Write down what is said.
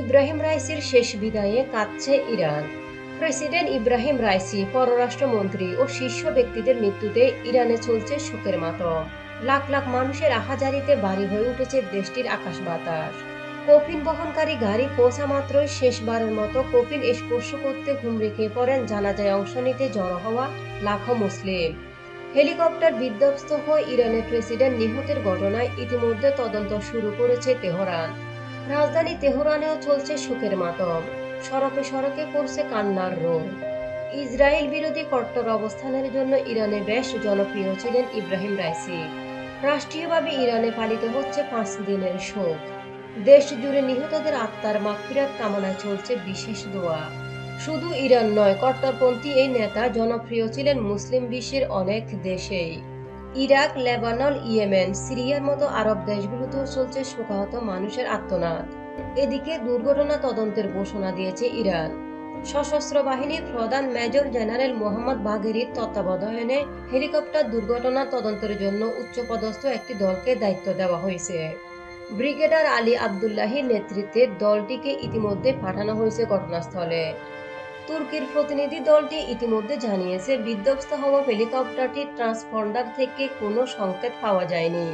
ইব্রাহিম রাইসির শেষ বিদায়ে কাঁদছে Iran. President Ebrahim Raisi, পররাষ্ট্রমন্ত্রী ও শীর্ষ ব্যক্তিদের মৃত্যুতে ইরানে চলছে শোকের মাতম। লাখ লাখ মানুষের আহাজারিতে বাড়ি হয়ে উঠেছে দেশটির আকাশ বাতাস। কফিন বহনকারী গাড়ি পৌঁছা মাত্রই শেষবারের মতো কফিন স্পর্শ করতে হুমড়ি খেয়ে পড়েন জানাজায় অংশ নিতে জড়ো হওয়া লাখো মুসলিম। হেলিকপ্টার বিধ্বস্ত হয়ে ইরানের প্রেসিডেন্ট নিহতের ঘটনায় ইতিমধ্যে তদন্ত শুরু করেছে তেহরান। রাজধানী তেহরানেও চলছে শোকের মাতম। সড়কে সড়কে পড়ছে কান্নার রোল ইসরায়েল বিরোধী কট্টর অবস্থানের জন্য ইরানে বেশ জনপ্রিয় ছিলেন ইব্রাহিম রাইসি। রাষ্ট্রীয়ভাবে ইরানে পালিত হচ্ছে পাঁচ দিনের শোক। দেশ জুড়ে নিহতদের আত্মার মাগফিরাত কামনায় চলছে বিশেষ দোয়া। শুধু ইরান নয়, কট্টরপন্থী এই নেতা জনপ্রিয় ছিলেন মুসলিম বিশ্বের অনেক দেশেই। ইরাক, লেবানন, ইয়েমেন, সিরিয়ার মতো আরব দেশগুলোতেও চলছে শোকাহত মানুষের আত্মনাদ। এদিকে দুর্ঘটনা তদন্তের ঘোষণা দিয়েছে ইরান। সশস্ত্র বাহিনীর প্রধান মেজর জেনারেল মোহাম্মদ বাঘেরির তত্ত্বাবধানে হেলিকপ্টার দুর্ঘটনা তদন্তের জন্য উচ্চপদস্থ একটি দলকে দায়িত্ব দেওয়া হয়েছে। ব্রিগেডার আলী আবদুল্লাহির নেতৃত্বে দলটিকে ইতিমধ্যে পাঠানো হয়েছে ঘটনাস্থলে। তুর্কির প্রতিনিধি দলটি ইতিমধ্যে জানিয়েছে বিধ্বস্ত হওয়া হেলিকপ্টারটির ট্রান্সপন্ডার থেকে কোনো সংকেত পাওয়া যায়নি।